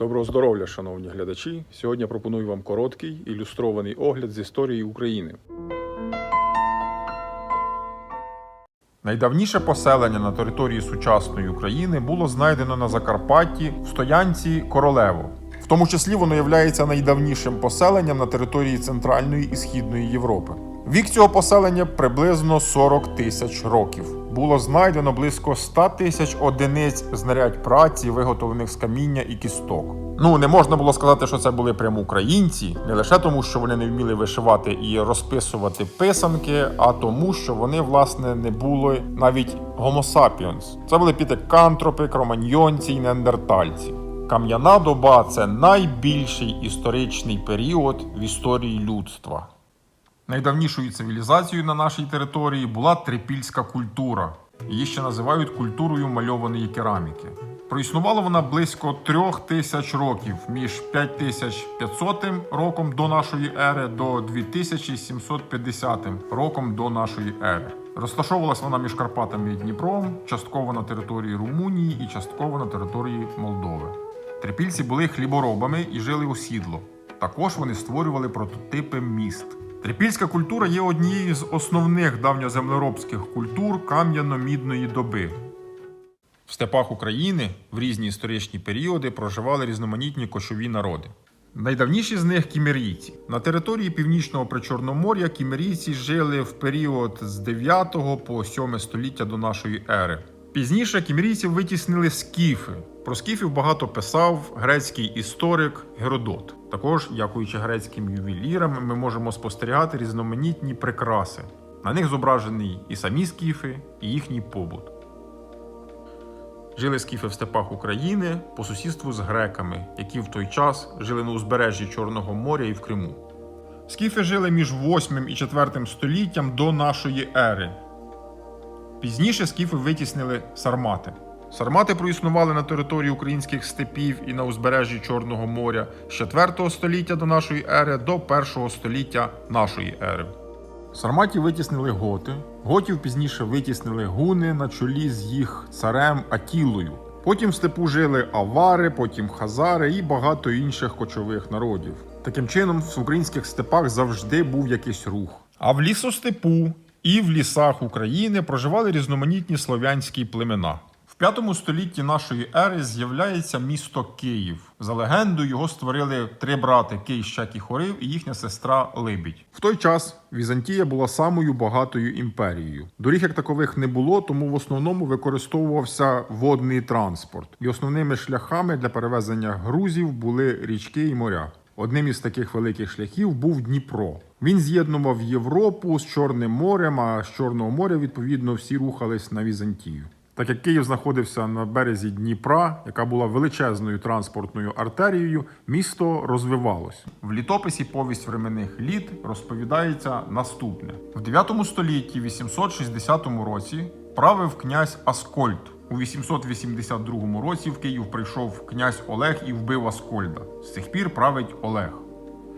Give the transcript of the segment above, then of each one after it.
Доброго здоров'я, шановні глядачі! Сьогодні пропоную вам короткий ілюстрований огляд з історії України. Найдавніше поселення на території сучасної України було знайдено на Закарпатті в стоянці Королево. В тому числі воно є найдавнішим поселенням на території Центральної і Східної Європи. Вік цього поселення приблизно 40 тисяч років. Було знайдено близько 100 тисяч одиниць знарядь праці, виготовлених з каміння і кісток. Ну не можна було сказати, що це були прямо українці, не лише тому, що вони не вміли вишивати і розписувати писанки, а тому, що вони власне не були навіть sapiens. Це були пітекантропи, кроманьйонці і неандертальці. Кам'яна доба це найбільший історичний період в історії людства. Найдавнішою цивілізацією на нашій території була трипільська культура. Її ще називають культурою мальованої кераміки. Проіснувала вона близько трьох тисяч років між 5500 роком до нашої ери до 2750 роком до нашої ери. Розташовувалась вона між Карпатами і Дніпром, частково на території Румунії і частково на території Молдови. Трипільці були хліборобами і жили у сідло. Також вони створювали прототипи міст. Трипільська культура є однією з основних давньоземлеробських культур кам'яно-мідної доби. В степах України в різні історичні періоди проживали різноманітні кочові народи. Найдавніші з них кімерійці. На території північного причорномор'я кімерійці жили в період з 9 по 7 століття до нашої ери. Пізніше кімерійців витіснили скіфи. Про скіфів багато писав грецький історик Геродот. Також, дякуючи грецьким ювелірам, ми можемо спостерігати різноманітні прикраси. На них зображені і самі скіфи, і їхній побут. Жили скіфи в степах України по сусідству з греками, які в той час жили на узбережжі Чорного моря і в Криму. Скіфи жили між 8 і 4 століттям до нашої ери. Пізніше скіфи витіснили сармати. Сармати проіснували на території українських степів і на узбережжі Чорного моря з 4 століття до нашої ери до 1 століття нашої ери. Сарматів витіснили готи. Готів пізніше витіснили гуни на чолі з їх царем Атілою. Потім в степу жили авари, потім хазари і багато інших кочових народів. Таким чином, в українських степах завжди був якийсь рух. А в лісостепу і в лісах України проживали різноманітні слов'янські племена. П'ятому столітті нашої ери з'являється місто Київ. За легендою його створили три брати Кий, Щек і Хорив і їхня сестра Либідь. В той час Візантія була самою багатою імперією. Доріг як такових не було, тому в основному використовувався водний транспорт. І основними шляхами для перевезення грузів були річки і моря. Одним із таких великих шляхів був Дніпро. Він з'єднував Європу з Чорним морем, а з Чорного моря, відповідно, всі рухались на Візантію. Так як Київ знаходився на березі Дніпра, яка була величезною транспортною артерією, місто розвивалось. В літописі повість временних літ розповідається наступне: в 9 столітті, 860 році, правив князь Аскольд. У 882 році в Київ прийшов князь Олег і вбив Аскольда. З цих пір править Олег.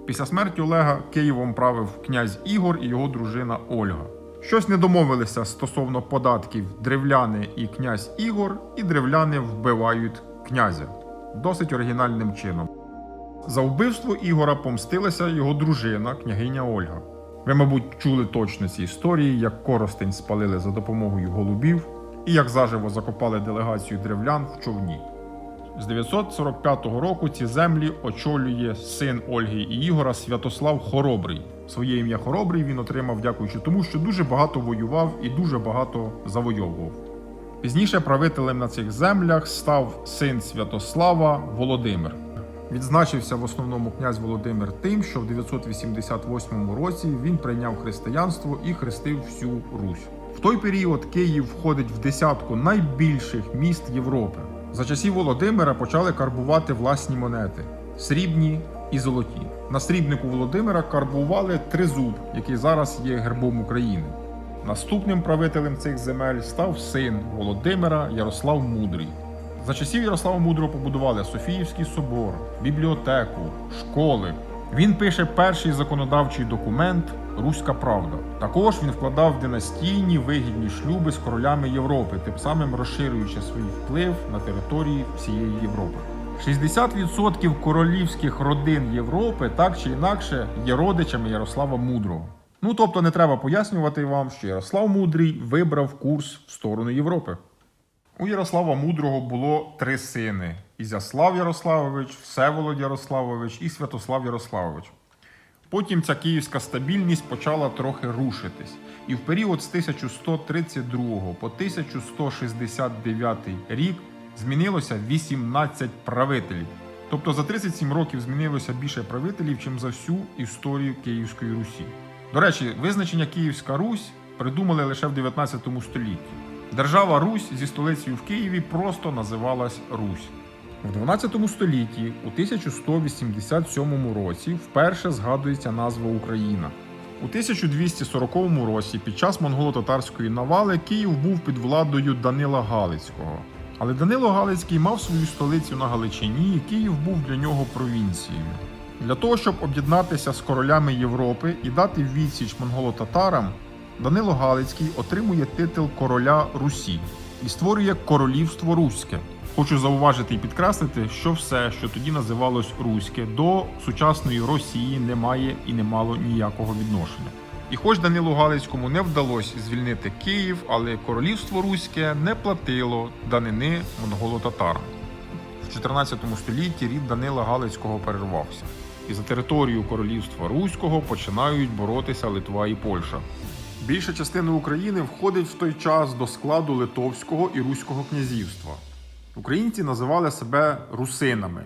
Після смерті Олега Києвом правив князь Ігор і його дружина Ольга. Щось не домовилися стосовно податків древляни і князь Ігор, і древляни вбивають князя досить оригінальним чином. За вбивство Ігора помстилася його дружина, княгиня Ольга. Ви, мабуть, чули точно ці історії, як Коростень спалили за допомогою голубів і як заживо закопали делегацію древлян в човні. З 945 року ці землі очолює син Ольги і Ігора Святослав Хоробрий. Своє ім'я Хоробрий він отримав дякуючи тому, що дуже багато воював і дуже багато завойовував. Пізніше правителем на цих землях став син Святослава Володимир. Відзначився в основному князь Володимир тим, що в 988 році він прийняв християнство і хрестив всю Русь. В той період Київ входить в десятку найбільших міст Європи. За часів Володимира почали карбувати власні монети срібні і золоті. На срібнику Володимира карбували тризуб, який зараз є гербом України. Наступним правителем цих земель став син Володимира Ярослав Мудрий. За часів Ярослава Мудрого побудували Софіївський собор, бібліотеку, школи. Він пише перший законодавчий документ Руська Правда. Також він вкладав династійні вигідні шлюби з королями Європи, тим самим розширюючи свій вплив на території всієї Європи. 60% королівських родин Європи так чи інакше є родичами Ярослава Мудрого. Ну тобто не треба пояснювати вам, що Ярослав Мудрий вибрав курс в сторону Європи. У Ярослава Мудрого було три сини: Ізяслав Ярославович, Всеволод Ярославович і Святослав Ярославович. Потім ця київська стабільність почала трохи рушитись, і в період з 1132 по 1169 рік змінилося 18 правителів. Тобто за 37 років змінилося більше правителів, чим за всю історію Київської Русі. До речі, визначення Київська Русь придумали лише в 19 столітті. Держава Русь зі столицею в Києві просто називалась Русь. В 12 столітті, у 1187 році, вперше згадується назва Україна. У 1240 році, під час монголо-татарської навали, Київ був під владою Данила Галицького. Але Данило Галицький мав свою столицю на Галичині, і Київ був для нього провінцією. Для того, щоб об'єднатися з королями Європи і дати відсіч монголо-татарам, Данило Галицький отримує титул короля Русі і створює королівство Руське. Хочу зауважити і підкреслити, що все, що тоді називалось Руське, до сучасної Росії не має і не мало ніякого відношення. І хоч Данилу Галицькому не вдалося звільнити Київ, але королівство Руське не платило данини монголо-татарам. В 14 столітті рід Данила Галицького перервався, і за територію королівства Руського починають боротися Литва і Польща. Більша частина України входить в той час до складу Литовського і Руського князівства. Українці називали себе русинами.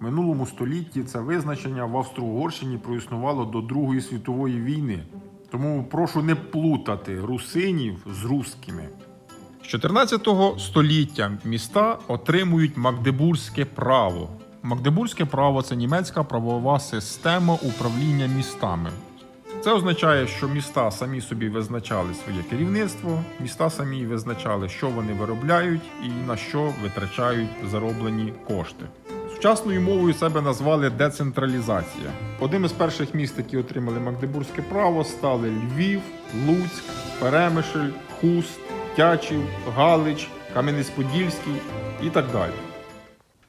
В минулому столітті це визначення в Австро-Угорщині проіснувало до Другої світової війни. Тому прошу не плутати русинів з русскими. З 14 століття міста отримують Магдебурзьке право. Магдебурзьке право це німецька правова система управління містами. Це означає, що міста самі собі визначали своє керівництво, міста самі визначали, що вони виробляють і на що витрачають зароблені кошти. Сучасною мовою себе назвали децентралізація. Одним із перших міст, які отримали Магдебурзьке право, стали Львів, Луцьк, Перемишль, Хуст, Тячів, Галич, Кам'янець-Подільський і так далі.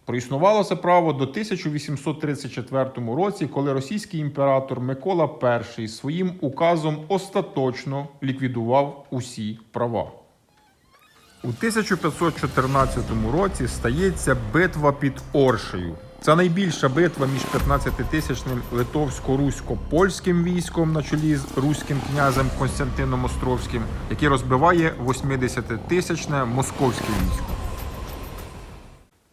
Проіснувало це право до 1834 році, коли російський імператор Микола І своїм указом остаточно ліквідував усі права. У 1514 році стається битва під Оршею. Це найбільша битва між 15-тисячним литовсько-русько-польським військом на чолі з руським князем Константином Островським, який розбиває 80-тисячне московське військо.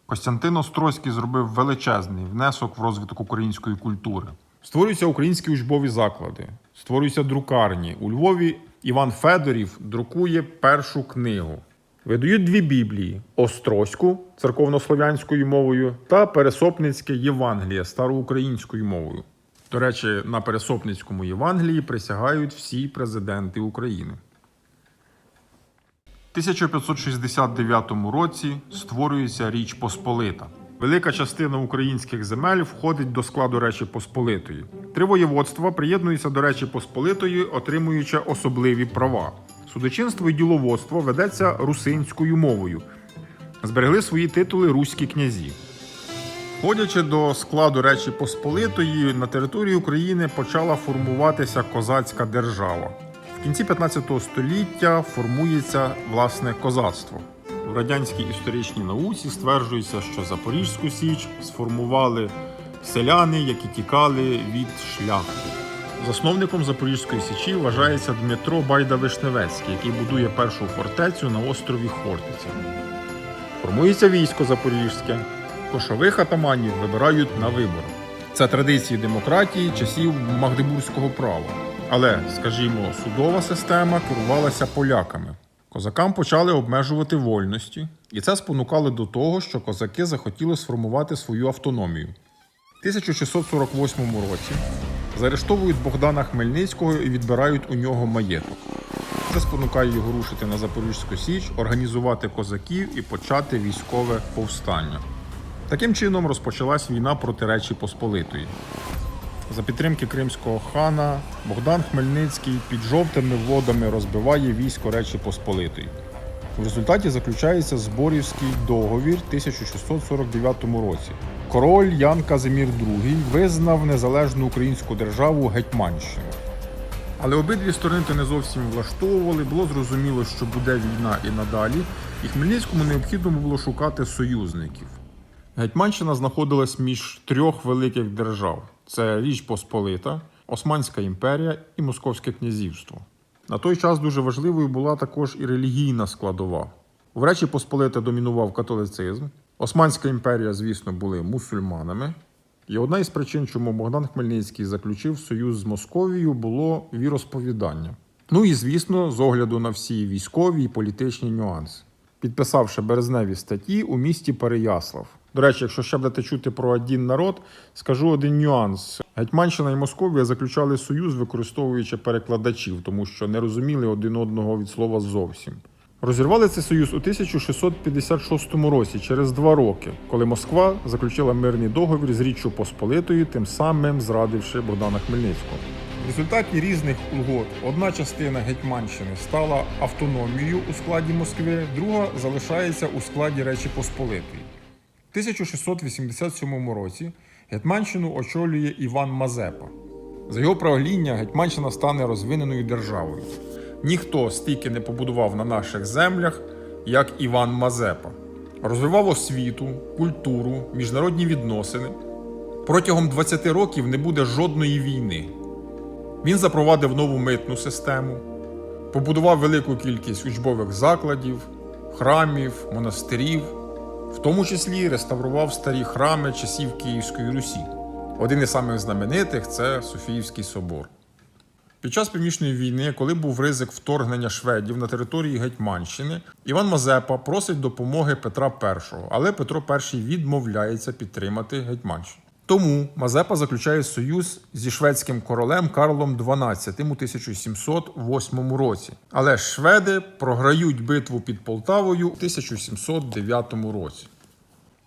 Костянтин Острозький зробив величезний внесок в розвиток української культури. Створюються українські учбові заклади, створюються друкарні. У Львові Іван Федорів друкує першу книгу. Видають дві біблії: Острозьку церковнослов'янською мовою та Пересопницьке Євангеліє староукраїнською мовою. До речі, на Пересопницькому Євангелії присягають всі президенти України. 1569 році створюється Річ Посполита. Велика частина українських земель входить до складу Речі Посполитої. Три воєводства приєднуються до Речі Посполитої, отримуючи особливі права. Судочинство і діловодство ведеться русинською мовою. Зберегли свої титули руські князі. Входячи до складу Речі Посполитої, на території України почала формуватися козацька держава. В кінці 15 століття формується власне козацтво. В радянській історичній науці стверджується, що Запорізьку Січ сформували селяни, які тікали від шляхти. Засновником Запорізької січі вважається Дмитро Байда Вишневецький, який будує першу фортецю на острові Хортиця. Формується військо Запорізьке. Кошових атаманів вибирають на вибори. Це традиції демократії часів Магдебурзького права. Але, скажімо, судова система керувалася поляками. Козакам почали обмежувати вольності, і це спонукало до того, що козаки захотіли сформувати свою автономію. В 1648 році заарештовують Богдана Хмельницького і відбирають у нього маєток. Це спонукає його рушити на Запорізьку Січ, організувати козаків і почати військове повстання. Таким чином розпочалась війна проти Речі Посполитої. За підтримки кримського хана Богдан Хмельницький під жовтими водами розбиває військо Речі Посполитої. В результаті заключається Зборівський договір 1649 році. Король Ян Казимір II визнав незалежну українську державу Гетьманщину. Але обидві сторони це не зовсім влаштовували. Було зрозуміло, що буде війна і надалі, і Хмельницькому необхідно було шукати союзників. Гетьманщина знаходилась між трьох великих держав: це Річ Посполита, Османська імперія і Московське князівство. На той час дуже важливою була також і релігійна складова. В Речі Посполита домінував католицизм. Османська імперія, звісно, були мусульманами. І одна із причин, чому Богдан Хмельницький заключив союз з Московією, було віросповідання. Ну і звісно, з огляду на всі військові і політичні нюанси, підписавши березневі статті у місті Переяслав. До речі, якщо ще будете чути про один народ, скажу один нюанс: Гетьманщина і Московія заключали союз, використовуючи перекладачів, тому що не розуміли один одного від слова зовсім. Розірвали цей союз у 1656 році, через два роки, коли Москва заключила мирний договір з Річчю Посполитою, тим самим зрадивши Богдана Хмельницького. В результаті різних угод одна частина Гетьманщини стала автономією у складі Москви, друга залишається у складі Речі Посполитої. В 1687 році Гетьманщину очолює Іван Мазепа. За його правління Гетьманщина стане розвиненою державою. Ніхто стільки не побудував на наших землях, як Іван Мазепа. Розвивав освіту, культуру, міжнародні відносини. Протягом 20 років не буде жодної війни. Він запровадив нову митну систему, побудував велику кількість учбових закладів, храмів, монастирів, в тому числі реставрував старі храми часів Київської Русі. Один із самих знаменитих це Софіївський собор. Під час Північної війни, коли був ризик вторгнення шведів на території Гетьманщини, Іван Мазепа просить допомоги Петра І, але Петро І відмовляється підтримати Гетьманщину. Тому Мазепа заключає союз зі шведським королем Карлом XII у 1708 році. Але шведи програють битву під Полтавою у 1709 році.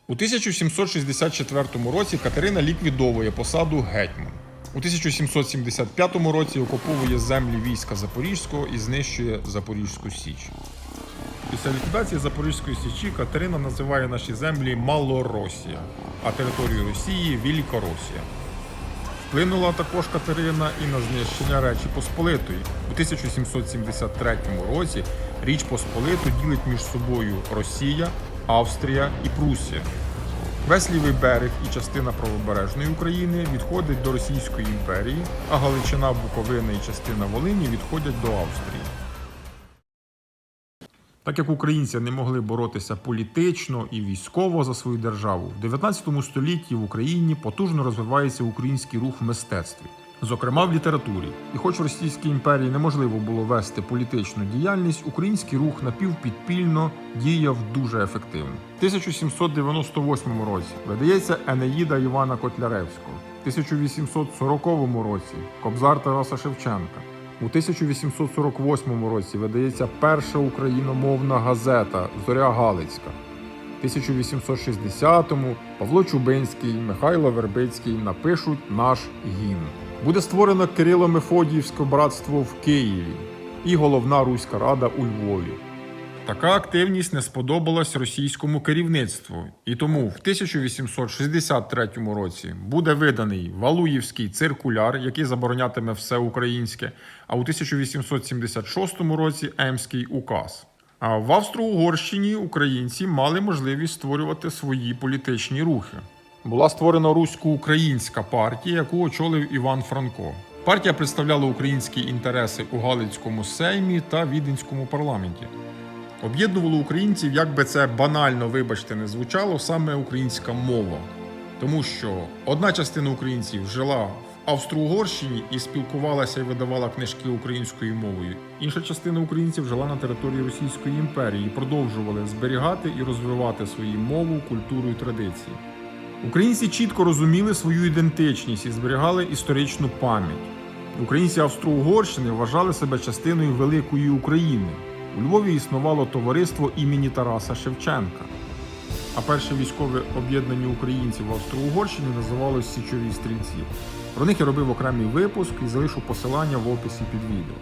У 1764 році Катерина ліквідовує посаду гетьман. У 1775 році окуповує землі війська Запорізького і знищує Запорізьку Січ. Після ліквідації Запорізької Січі Катерина називає наші землі Малоросія, а територію Росії Великоросія. Вплинула також Катерина і на знищення Речі Посполитої. У 1773 році Річ Посполиту ділить між собою Росія, Австрія і Прусія. Весь лівий берег і частина правобережної України відходить до Російської імперії, а Галичина, Буковина і частина Волині відходять до Австрії. Так як українці не могли боротися політично і військово за свою державу, в 19 столітті в Україні потужно розвивається український рух в мистецтві, зокрема в літературі. І хоч в Російській імперії неможливо було вести політичну діяльність, український рух напівпідпільно діяв дуже ефективно. В 1798 році видається Енеїда Івана Котляревського, в 1840 році Кобзар Тараса Шевченка. У 1848 році видається перша україномовна газета Зоря Галицька. В 1860-му Павло Чубинський, Михайло Вербицький напишуть наш гімн. Буде створено Кирило-Мефодіївське братство в Києві і головна Руська Рада у Львові. Така активність не сподобалась російському керівництву, і тому в 1863 році буде виданий Валуївський циркуляр, який заборонятиме все українське, а у 1876 році Емський указ. В Австро-Угорщині українці мали можливість створювати свої політичні рухи. Була створена русько-українська партія, яку очолив Іван Франко. Партія представляла українські інтереси у Галицькому сеймі та Віденському парламенті. Об'єднувало українців, як би це банально, вибачте, не звучало, саме українська мова. Тому що одна частина українців жила Австро-Угорщині і спілкувалася і видавала книжки українською мовою. Інша частина українців жила на території Російської імперії і продовжували зберігати і розвивати свою мову, культуру і традиції. Українці чітко розуміли свою ідентичність і зберігали історичну пам'ять. Українці Австро-Угорщини вважали себе частиною великої України. У Львові існувало товариство імені Тараса Шевченка. А перше військове об'єднання українців в Австро-Угорщині називалось Січові стрільці. Про них я робив окремий випуск і залишу посилання в описі під відео.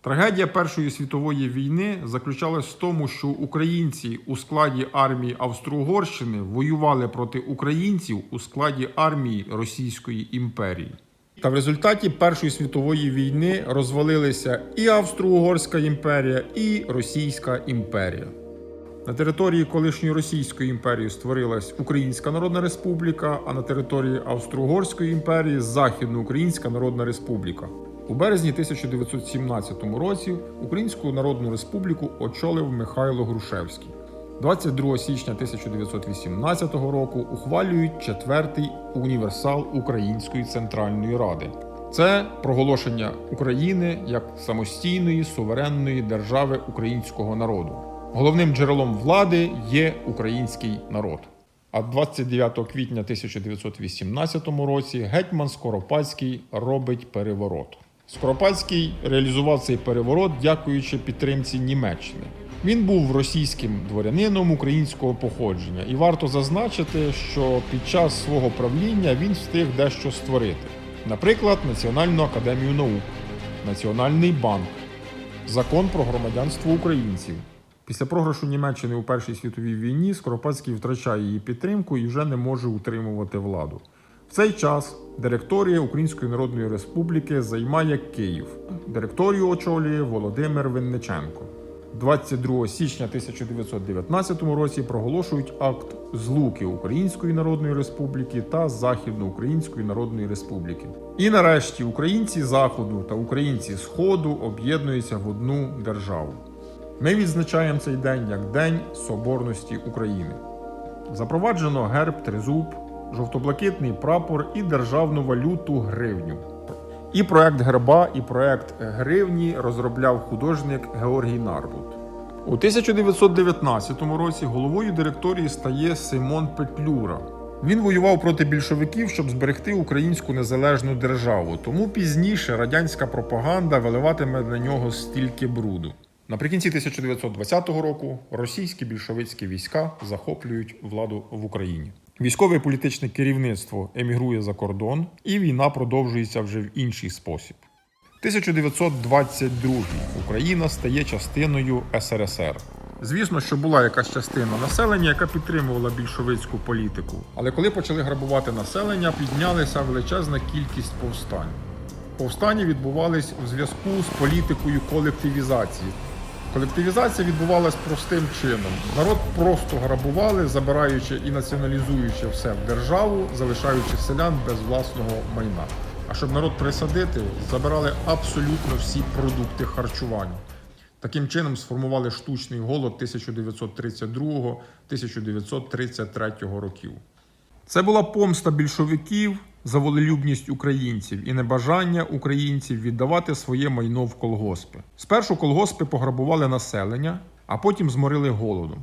Трагедія Першої світової війни заключалась в тому, що українці у складі армії Австро-Угорщини воювали проти українців у складі армії Російської імперії. Та в результаті Першої світової війни розвалилися і Австро-Угорська імперія, і Російська імперія. На території колишньої Російської імперії створилась Українська Народна Республіка, а на території Австро-Угорської імперії Західноукраїнська Народна Республіка. У березні 1917 році Українську Народну Республіку очолив Михайло Грушевський. 22 січня 1918 року ухвалюють четвертий універсал Української Центральної Ради. Це проголошення України як самостійної суверенної держави українського народу. Головним джерелом влади є український народ. А 29 квітня 1918 році гетьман Скоропадський робить переворот. Скоропадський реалізував цей переворот, дякуючи підтримці Німеччини. Він був російським дворянином українського походження, і варто зазначити, що під час свого правління він встиг дещо створити, наприклад, Національну академію наук, Національний банк, закон про громадянство українців. Після програшу Німеччини у Першій світовій війні Скоропадський втрачає її підтримку і вже не може утримувати владу. В цей час директорія Української Народної Республіки займає Київ. Директорію очолює Володимир Винниченко. 22 січня 1919 році проголошують акт злуки Української Народної Республіки та Західноукраїнської Народної Республіки. І нарешті українці Заходу та українці Сходу об'єднуються в одну державу. Ми відзначаємо цей день як День Соборності України. Запроваджено герб тризуб, жовто-блакитний прапор і державну валюту гривню. І проект герба, і проект гривні розробляв художник Георгій Нарбут. У 1919 році головою директорії стає Симон Петлюра. Він воював проти більшовиків, щоб зберегти українську незалежну державу. Тому пізніше радянська пропаганда виливатиме на нього стільки бруду. Наприкінці 1920 року російські більшовицькі війська захоплюють владу в Україні. Військове і політичне керівництво емігрує за кордон, і війна продовжується вже в інший спосіб. 1922 Україна стає частиною СРСР. Звісно, що була якась частина населення, яка підтримувала більшовицьку політику. Але коли почали грабувати населення, піднялася величезна кількість повстань. Повстання відбувались в зв'язку з політикою колективізації. Колективізація відбувалась простим чином. Народ просто грабували, забираючи і націоналізуючи все в державу, залишаючи селян без власного майна. А щоб народ присадити, забирали абсолютно всі продукти харчування. Таким чином сформували штучний голод 1932-1933 років. Це була помста більшовиків за волелюбність українців і небажання українців віддавати своє майно в колгоспи. Спершу колгоспи пограбували населення, а потім зморили голодом.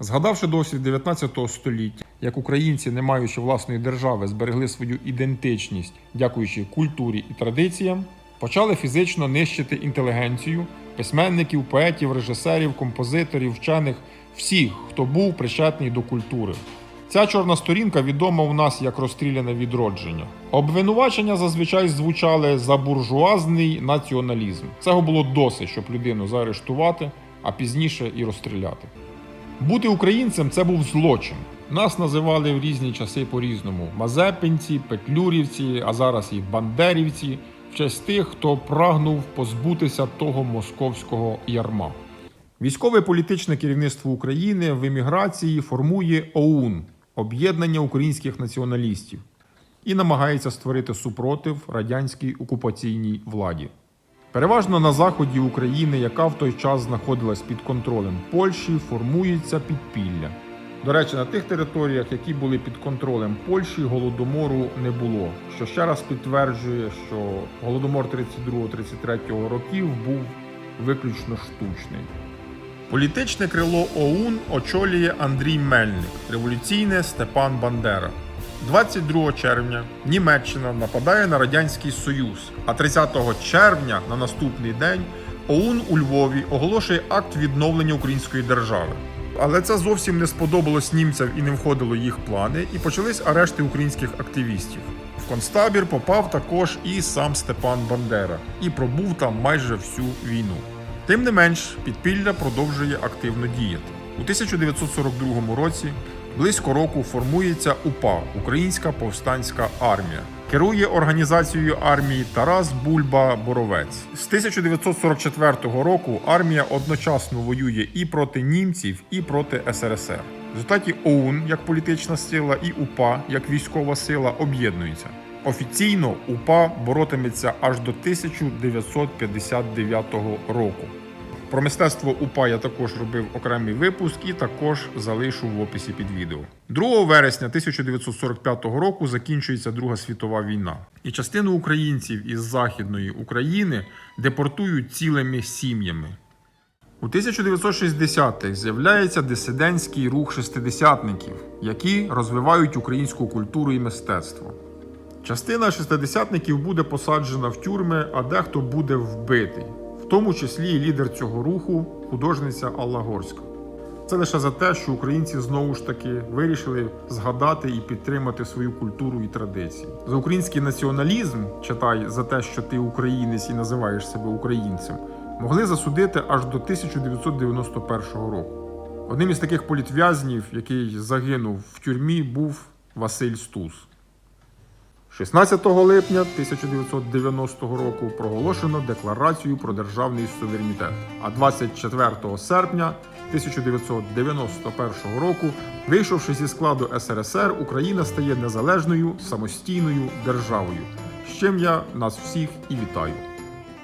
Згадавши досвід 19 століття, як українці, не маючи власної держави, зберегли свою ідентичність, дякуючи культурі і традиціям, почали фізично нищити інтелігенцію, письменників, поетів, режисерів, композиторів, вчених, всіх, хто був причетний до культури. Ця чорна сторінка відома у нас як розстріляне відродження. Обвинувачення зазвичай звучали за буржуазний націоналізм. Цього було досить, щоб людину заарештувати, а пізніше і розстріляти. Бути українцем це був злочин. Нас називали в різні часи по-різному: Мазепинці, Петлюрівці, а зараз і Бандерівці, в честь тих, хто прагнув позбутися того московського ярма. Військове політичне керівництво України в еміграції формує ОУН об'єднання українських націоналістів і намагається створити супротив радянській окупаційній владі. Переважно на заході України, яка в той час знаходилась під контролем Польщі, формується підпілля. До речі, на тих територіях, які були під контролем Польщі, голодомору не було, що ще раз підтверджує, що голодомор 32-33 років був виключно штучний. Політичне крило ОУН очолює Андрій Мельник, революційне Степан Бандера. 22 червня Німеччина нападає на Радянський Союз, а 30 червня на наступний день ОУН у Львові оголошує акт відновлення української держави. Але це зовсім не сподобалось німцям і не входило їх плани, і почались арешти українських активістів. В концтабір попав також і сам Степан Бандера і пробув там майже всю війну. Тим не менш, підпілля продовжує активно діяти. У 1942 році близько року формується УПА Українська повстанська армія. Керує організацією армії Тарас Бульба Боровець. З 1944 року армія одночасно воює і проти німців, і проти СРСР. В результаті ОУН як політична сила і УПА як військова сила об'єднуються. Офіційно УПА боротиметься аж до 1959 року. Про мистецтво УПА я також робив окремий випуск і також залишу в описі під відео. 2 вересня 1945 року закінчується Друга світова війна, і частину українців із Західної України депортують цілими сім'ями. У 1960-х з'являється дисидентський рух шестидесятників, які розвивають українську культуру і мистецтво. Частина шестидесятників буде посаджена в тюрми, а дехто буде вбитий, в тому числі і лідер цього руху, художниця Алла Горська. Це лише за те, що українці знову ж таки вирішили згадати і підтримати свою культуру і традиції. За український націоналізм, читай за те, що ти українець і називаєш себе українцем, могли засудити аж до 1991 року. Одним із таких політв'язнів, який загинув в тюрмі, був Василь Стус. 16 липня 1990 року проголошено декларацію про державний суверенітет. А 24 серпня 1991 року, вийшовши зі складу СРСР, Україна стає незалежною самостійною державою. З чим я нас всіх і вітаю.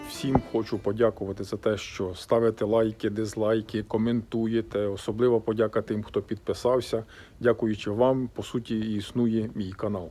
Всім хочу подякувати за те, що ставите лайки, дизлайки, коментуєте. Особливо подяка тим, хто підписався. Дякуючи вам, по суті, існує мій канал.